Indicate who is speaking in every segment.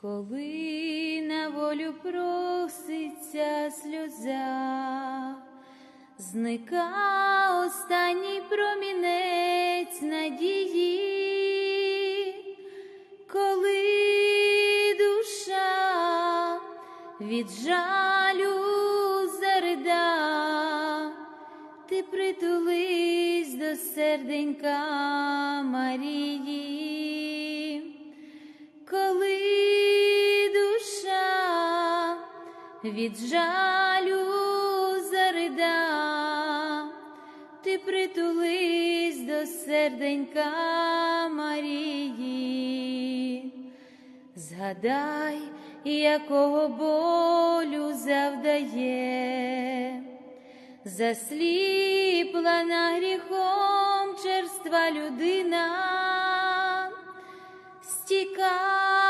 Speaker 1: Коли на волю проситься сльоза, зника останній промінець надії, коли душа від жалю зарида, ти притулись до серденька Марії, від жалю зарида, ти притулись до серденька Марії, згадай, якого болю завдає. Засліпла на гріхом черства людина, стікають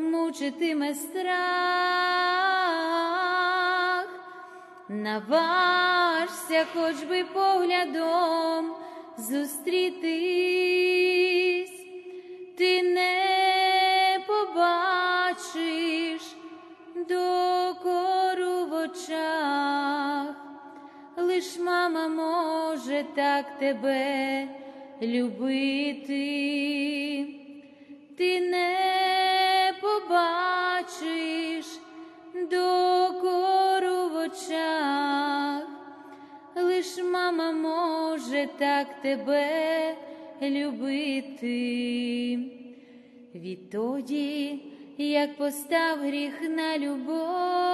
Speaker 1: мучитиме страх, наважся хоч би поглядом зустрітись, ти не побачиш докору в очах. Лиш мама може так тебе любити, ти не побачиш докору в очах, лиш мама може так тебе любити. Відтоді, як постав гріх на любов,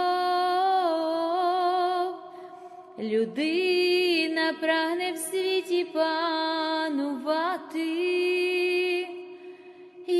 Speaker 1: Людина прагне в світі панувати,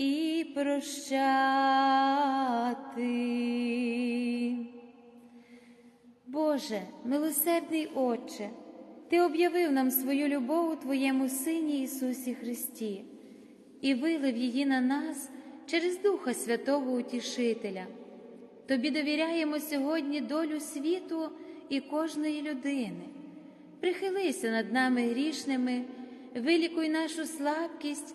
Speaker 1: і прощати. Боже, милосердний Отче, Ти об'явив нам свою любов у Твоєму Сині Ісусі Христі і вилив її на нас через Духа Святого Утішителя. Тобі довіряємо сьогодні долю світу і кожної людини. Прихилися над нами грішними, вилікуй нашу слабкість,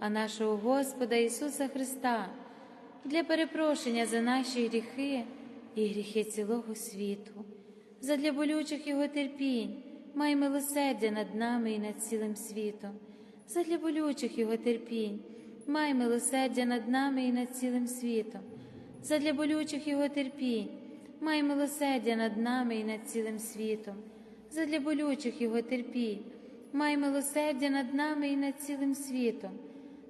Speaker 1: а нашого Господа Ісуса Христа, для перепрошення за наші гріхи і гріхи цілого світу, задля болючих Його терпінь, май милосердя над нами і над цілим світом, задля болючих Його терпінь, май милосердя над нами і над цілим світом, задля болючих Його терпінь, май милосердя над нами і над цілим світом, задля болючих Його терпінь, май милосердя над нами і над цілим світом,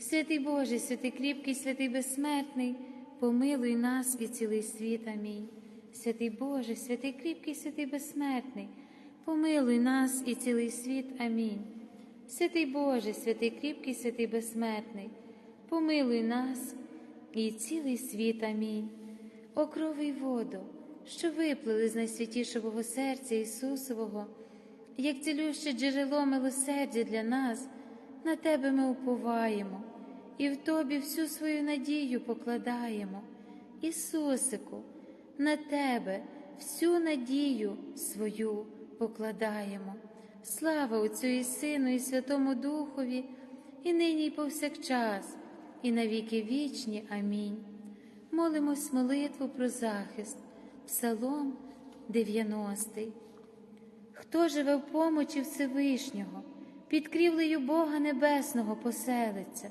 Speaker 1: Святий Боже, святий кріпкий, святий безсмертний, помилуй нас і цілий світ. Амінь. Святий Боже, святий кріпкий, святий безсмертний, помилуй нас і цілий світ. Амінь. Святий Боже, святий кріпкий, святий безсмертний, помилуй нас і цілий світ. Амінь. О крови й воду, що виплили з найсвятішого серця Ісусового, як цілюще джерело милосердя для нас, на Тебе ми уповаємо і в Тобі всю свою надію покладаємо. Ісусику, на Тебе всю надію свою покладаємо. Слава Отцю і Сину, і Святому Духові, і нині, і повсякчас, і навіки вічні. Амінь. Молимось молитву про захист, Псалом 90. Хто живе в помочі Всевишнього, під крівлею Бога Небесного поселиться,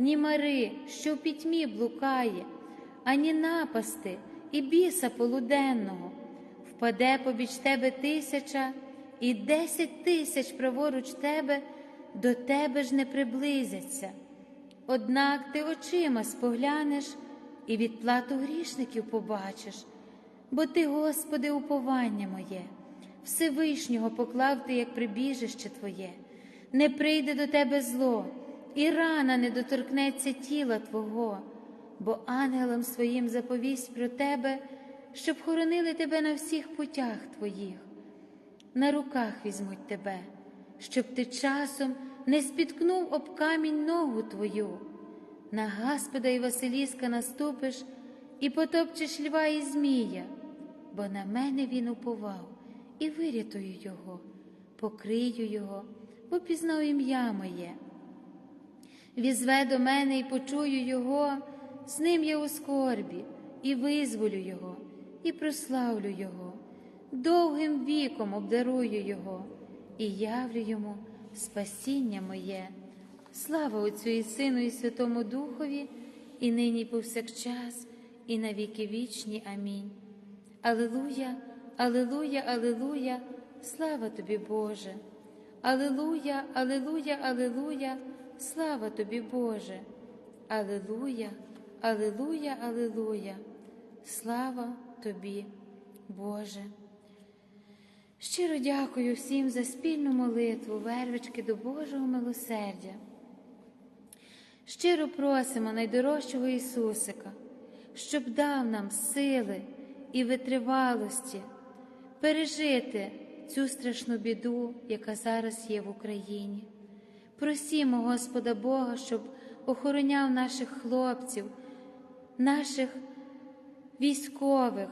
Speaker 1: ні мари, що в пітьмі блукає, ані напасти і біса полуденного, впаде побіч тебе тисяча, і десять тисяч праворуч тебе до тебе ж не приблизяться. Однак ти очима споглянеш і відплату грішників побачиш, бо ти, Господи, уповання моє, Всевишнього поклав ти, як прибіжище Твоє, не прийде до тебе зло, і рана не доторкнеться тіла Твого, бо ангелам своїм заповість про тебе, щоб хоронили тебе на всіх путях Твоїх. На руках візьмуть тебе, щоб ти часом не спіткнув об камінь ногу Твою на Гаспода і Василіска наступиш і потопчеш льва і Змія, бо на мене він уповав і вирятую його, покрию його, бо пізнав ім'я моє. Візве до мене і почую його, з ним я у скорбі, і визволю його, і прославлю його, довгим віком обдарую його, і явлю йому спасіння моє. Слава Отцю і Сину, і Святому Духові, і нині, і повсякчас, і на віки вічні. Амінь. Алилуя, Алилуя, Алилуя, слава тобі, Боже. Алилуя, Алилуя, Алилуя, слава тобі, Боже. Алилуя, Алилуя, Алилуя, слава тобі, Боже. Щиро дякую всім за спільну молитву, вервички до Божого милосердя. Щиро просимо найдорожчого Ісусика, щоб дав нам сили і витривалості пережити цю страшну біду, яка зараз є в Україні. Просімо Господа Бога, щоб охороняв наших хлопців, наших військових,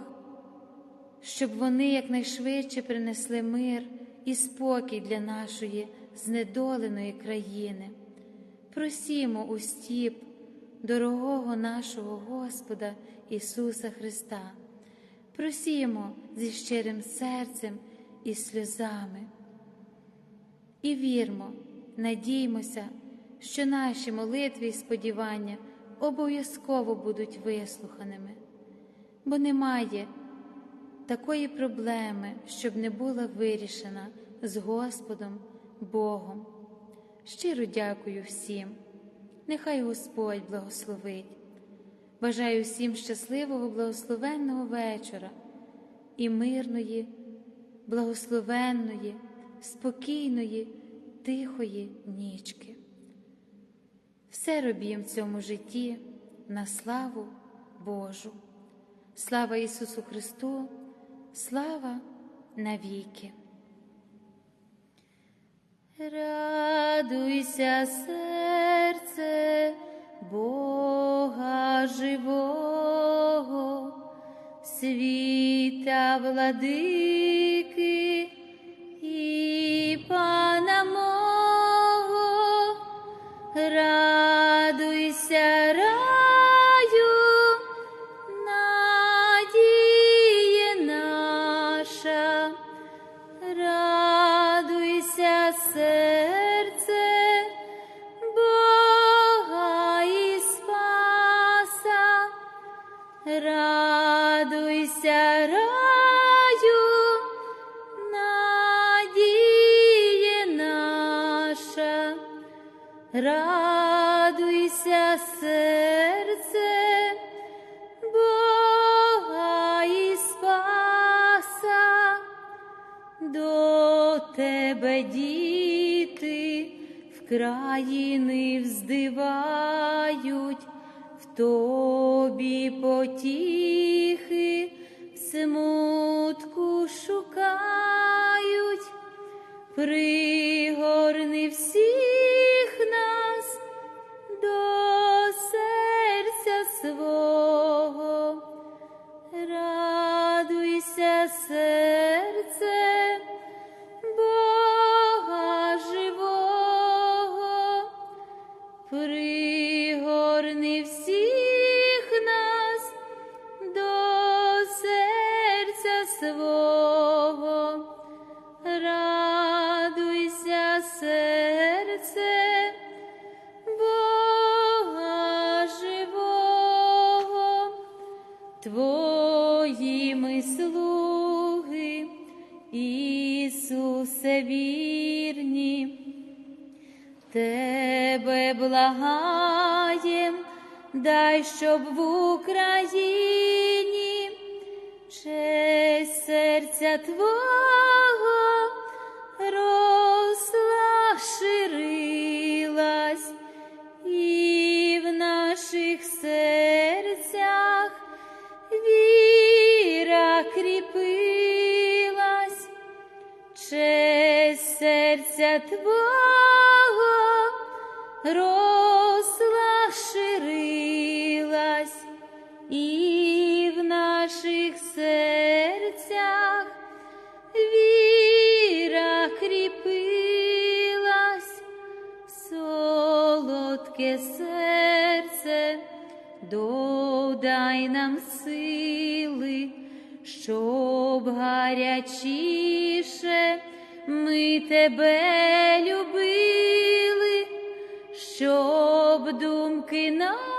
Speaker 1: щоб вони якнайшвидше принесли мир і спокій для нашої знедоленої країни. Просімо у стіп дорогого нашого Господа Ісуса Христа. Просімо зі щирим серцем і сльозами. І вірмо, надіймося, що наші молитви і сподівання обов'язково будуть вислуханими, бо немає такої проблеми, щоб не була вирішена з Господом Богом. Щиро дякую всім. Нехай Господь благословить. Бажаю всім щасливого, благословенного вечора і мирної, благословенної, спокійної, тихої нічки. Все робім в цьому житті на славу Божу. Слава Ісусу Христу, слава навіки. Радуйся, серце Бога живого, світа владики і Пана мого, радуйся, раю, надіє наша, серце смутку шукають, пригорни всіх нас до серця свого, Твоїми слуги, Ісусе вірні, Тебе благаєм, дай, щоб в Україні честь серця Твого серця Твого росла, ширилась, і в наших серцях віра укріпилась, солодке серце, додай нам сили, щоб гарячіше ми тебе любили, щоб думки наші